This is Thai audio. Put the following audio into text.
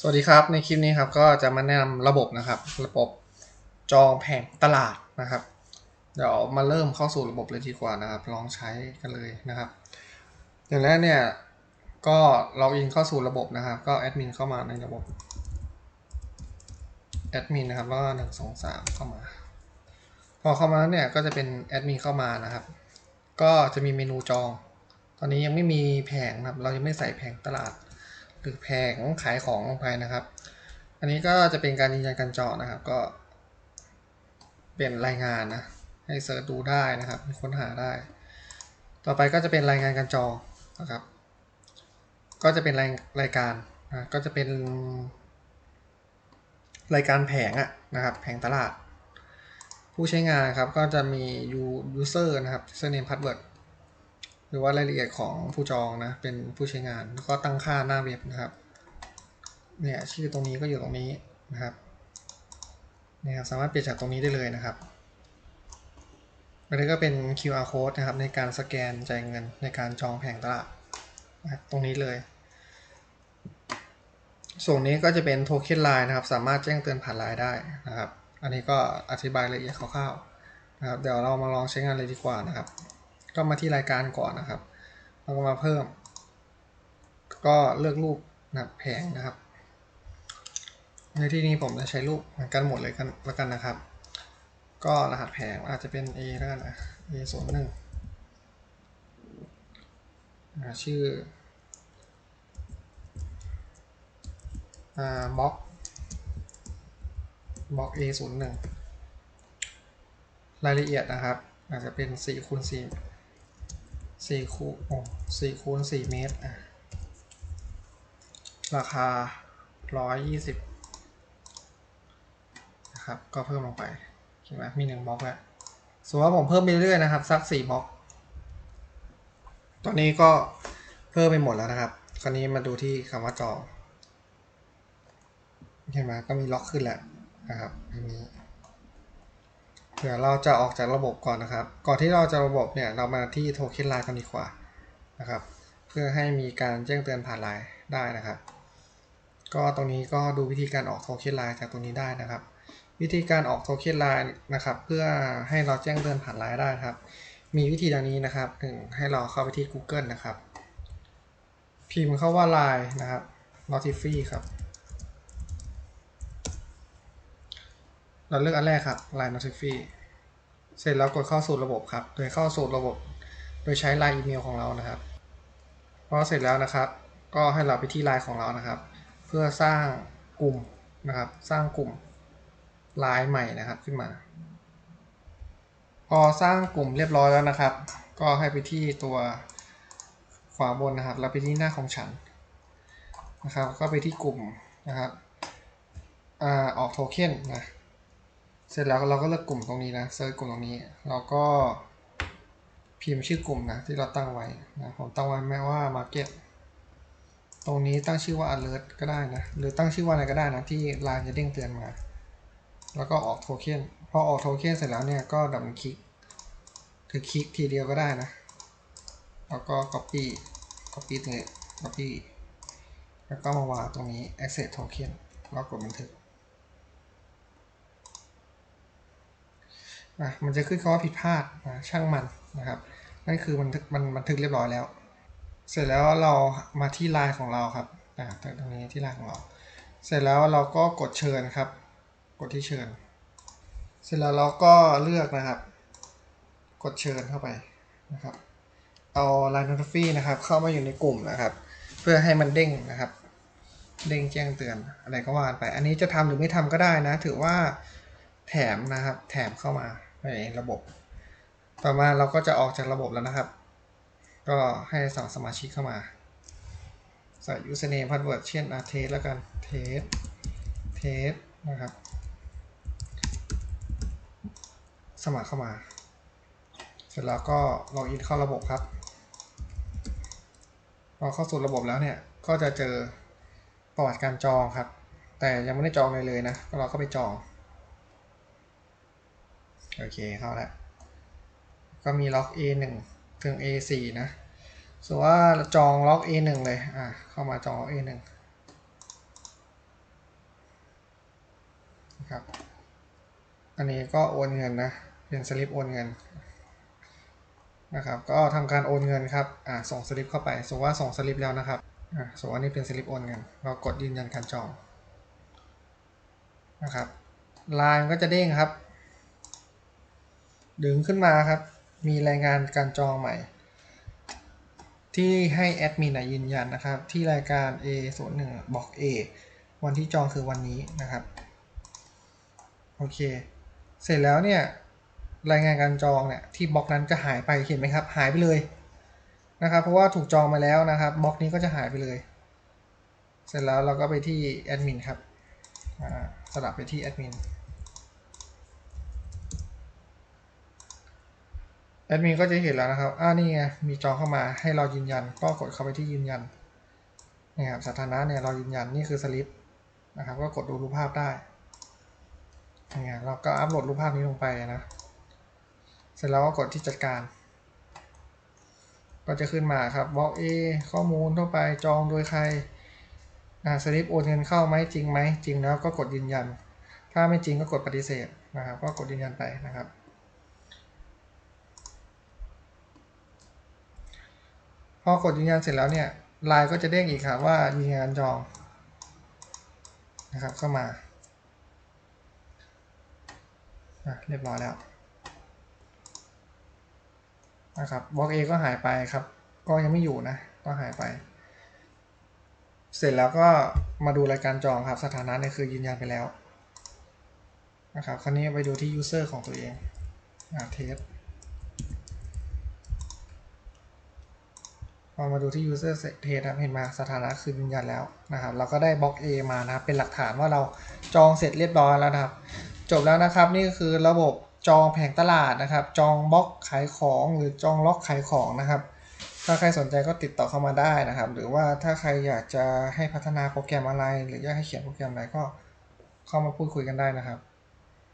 สวัสดีครับ ในคลิปนี้ครับก็จะมาแนะนำระบบนะครับ ระบบจองแผงตลาดนะครับ เดี๋ยวมาเริ่มเข้าสู่ระบบเลยดีกว่านะครับ ลองใช้กันเลยนะครับ อย่างแรกเนี่ยก็เราอินเข้าสู่ระบบนะครับ ก็แอดมินเข้ามาในระบบแอดมินนะครับแล้วก็หนึ่งสองสามเข้ามา พอเข้ามาแล้วเนี่ยก็จะเป็นแอดมินเข้ามานะครับ ก็จะมีเมนูจอง ตอนนี้ยังไม่มีแผงนะครับ เรายังไม่ใส่แผงตลาด หรือแผงขายของลงไปนะครับ อันนี้ก็จะเป็นการยืนยันการจองนะครับ ก็เปลี่ยนรายงานนะ ให้เสิร์ชดูได้นะครับค้นหาได้ ต่อไปก็จะเป็นรายงานการจองนะครับ ก็จะเป็นรายรายการนะก็จะเป็น รายการแผงอะนะครับ แผงตลาด ผู้ใช้งานครับก็จะมี user นะครับ username password หรือว่ารายละเอียดของผู้จองนะเป็นผู้ใช้งานแล้วก็ตั้งค่าหน้าเว็บนะครับเนี่ยชื่อตรงนี้ก็อยู่ตรงนี้นะครับเนี่ยสามารถเปลี่ยนจากตรงนี้ได้เลยนะครับอันนี้ก็เป็น QR code นะครับในการสแกนจ่ายเงินในการจองแผงตลาดนะตรงนี้เลย ส่วนนี้ก็จะเป็นโทเค็นไลน์นะครับ สามารถแจ้งเตือนผ่านไลน์ได้นะครับ อันนี้ก็อธิบายรายละเอียดคร่าวๆนะครับ เดี๋ยวเรามาลองใช้งานเลยดีกว่านะครับ ก็มาที่รายการก่อนนะครับแล้วก็มาเพิ่ม ก็เลือกรูปนะแผงนะครับ ในที่นี้ผมจะใช้รูปเหมือนกันหมดเลยกันแล้วกันนะครับ ก็รหัสแผงอาจจะเป็น A แล้วกันนะ A ศูนย์หนึ่งชื่ออ่าบล็อกบล็อก A ศูนย์หนึ่งรายละเอียดนะครับ อาจจะเป็น4คูณ4 สี่คูณโอ้สี่คูณสี่เมตร อะ ราคาร้อยยี่สิบนะครับ ก็เพิ่มลงไปเห็นไหมมีหนึ่งบล็อกแล้วสมมติว่าผมเพิ่มไปเรื่อยนะครับ สักสี่บล็อก ตอนนี้ก็เพิ่มไปหมดแล้วนะครับ คราวนี้มาดูที่คำว่าจอเห็นไหมก็มีล็อกขึ้นแล้วนะครับอันนี้ เดี๋ยวเราจะออกจากระบบก่อนนะครับ ก่อนที่เราจะระบบเนี่ยเรามาที่โทเค็นไลน์กันดีกว่านะครับ เพื่อให้มีการแจ้งเตือนผ่านไลน์ได้นะครับ ก็ตรงนี้ก็ดูวิธีการออกโทเค็นไลน์จากตรงนี้ได้นะครับ วิธีการออกโทเค็นไลน์นะครับ เพื่อให้เราแจ้งเตือนผ่านไลน์ได้ครับ มีวิธีดังนี้นะครับหนึ่งให้เราเข้าไปที่ Google นะครับ พิมพ์เข้าว่า Line นะครับ Notify ครับ เราเลือกอันแรกครับ Line Notify เสร็จแล้วกดเข้าสู่ระบบครับ โดยเข้าสู่ระบบ โดยใช้ Line อีเมลของเรานะครับ พอเสร็จแล้วนะครับ ก็ให้เราไปที่ Line ของเรานะครับ เพื่อสร้างกลุ่มนะครับ สร้างกลุ่ม Line ใหม่นะครับขึ้นมา พอสร้างกลุ่มเรียบร้อยแล้วนะครับ ก็ให้ไปที่ตัวขวาบนนะครับ แล้วไปที่หน้าของฉันนะครับ ก็ไปที่กลุ่มนะครับอออกโทเค็นนะ เสร็จแล้วเราก็เลือกกลุ่มตรงนี้นะเซิร์ชกลุ่มตรงนี้ เราก็พิมพ์ชื่อกลุ่มนะที่เราตั้งไว้นะผมตั้งไว้แม้ว่า Market ตรงนี้ตั้งชื่อว่า alert ก็ได้นะ หรือตั้งชื่อว่าอะไรก็ได้นะที่ไลน์จะเด้งเตือนมา แล้วก็ออกโทเค็นพอออกโทเค็นเสร็จแล้วเนี่ยก็ดับคลิกคือคลิกทีเดียวก็ได้นะ แล้วก็ copy copy ตรงนี้ copy แล้วก็มาวางตรงนี้ access token แล้วกดบันทึก นะมันจะขึ้นคำว่าผิดพลาดนะช่างมันนะครับ นั่นคือมันทึกมันบันทึกเรียบร้อยแล้ว เสร็จแล้วเรามาที่ไลน์ของเราครับอ่าตรงนี้ที่ไลน์ของเรา เสร็จแล้วเราก็กดเชิญครับ กดที่เชิญ เสร็จแล้วเราก็เลือกนะครับ กดเชิญเข้าไปนะครับ เอา Line Notify นะครับ เข้ามาอยู่ในกลุ่มนะครับ เพื่อให้มันเด้งนะครับ เด้งแจ้งเตือนอะไรก็ว่าไป อันนี้จะทำหรือไม่ทำก็ได้นะ ถือว่า แถมนะครับ แถมเข้ามาในระบบ ต่อมาเราก็จะออกจากระบบแล้วนะครับ ก็ให้สั่งสมาชิกเข้ามา ใส่ username password เช่นอาเทสแล้วกันเทสเทสนะครับ สมัครเข้ามา เสร็จแล้วก็ล็อกอินเข้าระบบครับพอเข้าสู่ระบบแล้วเนี่ยก็จะเจอประวัติการจองครับ แต่ยังไม่ได้จองเลยเลยนะเราก็ไปจอง โอเคเข้าแล้วก็มีล็อก A1 ถึง A4 นะสมมติว่าจองล็อก A1 เลยอะเข้ามาจองล็อก A1 นะครับอันนี้ก็โอนเงินนะเป็นสลิปโอนเงินนะครับก็ทำการโอนเงินครับอ่าส่งสลิปเข้าไปสมมติว่าส่งสลิปแล้วนะครับอ่าสมมติว่านี่เป็นสลิปโอนเงิน เรากดยืนยันการจองนะครับไลน์มันก็จะเด้งครับ ดึงขึ้นมาครับ มีรายงานการจองใหม่ ที่ให้แอดมินอะยืนยันนะครับ ที่รายการ A01 บอก A วันที่จองคือวันนี้นะครับ โอเค เสร็จแล้วเนี่ย รายงานการจองเนี่ย ที่บล็อกนั้นจะหายไปเห็นไหมครับ หายไปเลยนะครับ เพราะว่าถูกจองมาแล้วนะครับบล็อกนี้ก็จะหายไปเลย เสร็จแล้วเราก็ไปที่แอดมินครับสลับไปที่แอดมิน แอดมินก็จะเห็นแล้วนะครับ อ่านี่ไง มีจองเข้ามาให้เรายืนยัน ก็กดเข้าไปที่ยืนยันนี่ครับ สถานะเนี่ยเรายืนยัน นี่คือสลิปนะครับ ก็กดดูรูปภาพได้เนี่ยเราก็อัปโหลดรูปภาพนี้ลงไปนะ เสร็จแล้วก็กดที่จัดการ ก็จะขึ้นมาครับบล็อก A ข้อมูลทั่วไป จองโดยใครอ่าสลิปโอนเงินเข้าไหมจริงไหม จริงแล้วก็กดยืนยัน ถ้าไม่จริงก็กดปฏิเสธนะครับ ก็กดยืนยันไปนะครับ พอกดยืนยันเสร็จแล้วเนี่ยไลน์ก็จะเด้งอีกครับว่ายืนยันจองนะครับเข้ามาเรียบร้อยแล้วนะครับบล็อก A ก็หายไปครับ ก็ยังไม่อยู่นะ ก็หายไป เสร็จแล้วก็มาดูรายการจองครับ สถานะเนี่ยคือยืนยันไปแล้วนะครับ คราวนี้ไปดูที่ user ของตัวเองอ่าเทส พอมาดูที่ user test ครับเห็นมาสถานะคือยืนยันแล้วนะครับ เราก็ได้บล็อก A มานะครับ เป็นหลักฐานว่าเราจองเสร็จเรียบร้อยแล้วนะครับ จบแล้วนะครับนี่ก็คือระบบจองแผงตลาดนะครับ จองบล็อกขายของหรือจองล็อกขายของนะครับ ถ้าใครสนใจก็ติดต่อเข้ามาได้นะครับ หรือว่าถ้าใครอยากจะให้พัฒนาโปรแกรมอะไร หรืออยากให้เขียนโปรแกรมอะไรก็เข้ามาพูดคุยกันได้นะครับ